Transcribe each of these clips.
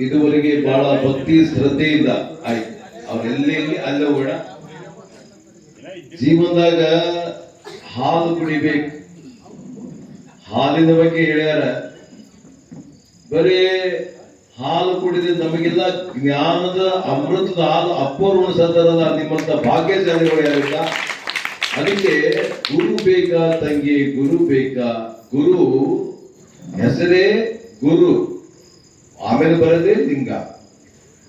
ಇದುವರೆಗೆ ಬಹಳ ಭಕ್ತಿ ಶ್ರದ್ಧೆಯಿಂದ ಆಯ್ತು. ಅವ್ರೆಲ್ಲಿ ಅಲ್ಲ ಓಡ ಜೀವನದಾಗ ಹಾಲು ಕುಡಿಬೇಕು. ಹಾಲಿನ ಬಗ್ಗೆ ಹೇಳ್ಯಾರ. ಬರೀ ಹಾಲು ಕುಡಿದ ನಮಗೆಲ್ಲ ಜ್ಞಾನದ, ಅಮೃತದ ಹಾಲು ಅಪ್ಪರು ಉಣಿಸದಲ್ಲ ನಿಮ್ಮಂತ ಭಾಗ್ಯಶಾಲಿಗಳು ಯಾರಿಲ್ಲ? ಅದಕ್ಕೆ ಗುರು ಬೇಕಾ ತಂಗಿ, ಗುರು ಬೇಕಾ? ಗುರು ಹೆಸರೇ ಗುರು. ಆಮೇಲೆ ಬರದೇ ಲಿಂಗ.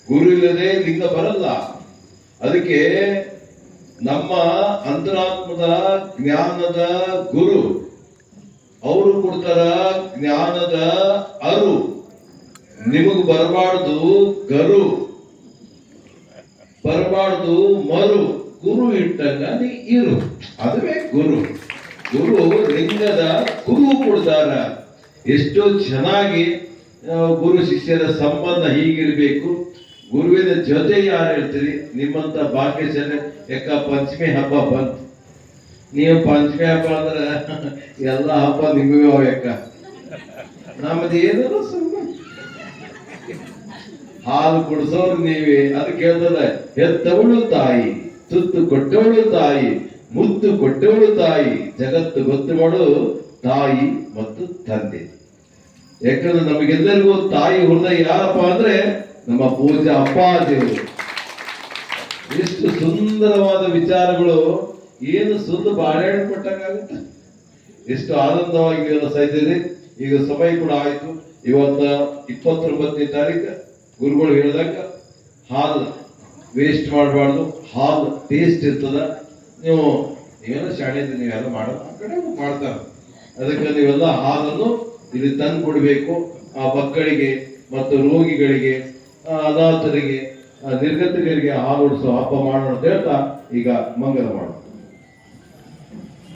ಗುರು ಇಲ್ಲದೆ ಲಿಂಗ ಬರಲ್ಲ. ಅದಕ್ಕೆ ನಮ್ಮ ಅಂತರಾತ್ಮದ ಜ್ಞಾನದ ಗುರು. ಅವರು ಕೊಡ್ತಾರ ಜ್ಞಾನದ ಅರು. ನಿಮಗ್ ಬರಬಾರ್ದು ಗರು. ಬರಬಾರ್ದು ಮರು. ಗುರು ಇಟ್ಟಂಗ ನೀ ಇರು. ಅದುವೇ ಗುರು. ಗುರು ಲಿಂಗದ ಗುರು ಕೊಡ್ತಾರ. ಎಷ್ಟೋ ಚೆನ್ನಾಗಿ ಗುರು ಶಿಷ್ಯರ ಸಂಬಂಧ ಹೀಗಿರ್ಬೇಕು. ಗುರುವಿನ ಜೊತೆ ಯಾರು ಹೇಳ್ತೀರಿ ನಿಮ್ಮಂತ ಭಾಗ್ಯಶಾಲಿ ಯಾಕ ಪಂಚಮಿ ಹಬ್ಬ ಬಂತು. ನೀವು ಪಂಚಮಿ ಹಬ್ಬ ಅಂದ್ರೆ ಎಲ್ಲ ಹಬ್ಬ ನಿಮಗೂ ಯಾಕ ನಮ್ದು ಏನೋ ಸಂಬಂಧ ಹಾಲು ಕುಡಿಸೋರು ನೀವೇ. ಅದಕ್ಕೆ ಹೇಳ್ತದೆ ಹೆತ್ತವಳು ತಾಯಿ. ತುತ್ತು ಕೊಟ್ಟವಳು ತಾಯಿ, ಮುತ್ತು ಕೊಟ್ಟವಳು ತಾಯಿ, ಜಗತ್ತು ಗೊತ್ತು ತಾಯಿ ಮತ್ತು ತಂದೆ. ಯಾಕಂದ್ರೆ ನಮಗೆಲ್ಲರಿಗೂ ತಾಯಿ ಹೃದಯ ಯಾರಪ್ಪ ಅಂದ್ರೆ ನಮ್ಮ ಪೂಜೆ ದೇವರು. ಎಷ್ಟು ಸುಂದರವಾದ ವಿಚಾರಗಳು, ಏನು ಸುಂದ ಬಾಳೆಹಣ್ಣು ಕೊಟ್ಟಂಗಾಗುತ್ತೆ ಎಷ್ಟು ಆನಂದವಾಗಿ ಸಹಿಸಿರಿ ಈಗ ಸಮಯ ಕೂಡ ಆಯ್ತು. ಇವತ್ತ ಇಪ್ಪತ್ತೊಂಬತ್ತನೇ ತಾರೀಕು, ಗುರುಗಳು ಹೇಳಿದಾಗ ಹಾಲು ವೇಸ್ಟ್ ಮಾಡಬಾರ್ದು, ಹಾಲು ಟೇಸ್ಟ್ ಇರ್ತದ, ನೀವು ಏನು ಶಾಲೆಯಿಂದ ನೀವೆಲ್ಲ ಮಾಡೋದು ಆ ಕಡೆ ಮಾಡ್ತಾರೆ. ಅದಕ್ಕೆ ನೀವೆಲ್ಲ ಹಾಲನ್ನು ಇಲ್ಲಿ ತಂದು ಕೊಡಬೇಕು. ಆ ಮಕ್ಕಳಿಗೆ ಮತ್ತು ರೋಗಿಗಳಿಗೆ ಅನಾಥರಿಗೆ ನಿರ್ಗತಿಕರಿಗೆ ಹಾಲು ಉಡಿಸೋ ಹಬ್ಬ ಮಾಡೋಣ ಅಂತ ಹೇಳ್ತಾ ಈಗ ಮಂಗಲ ಮಾಡೋಣ.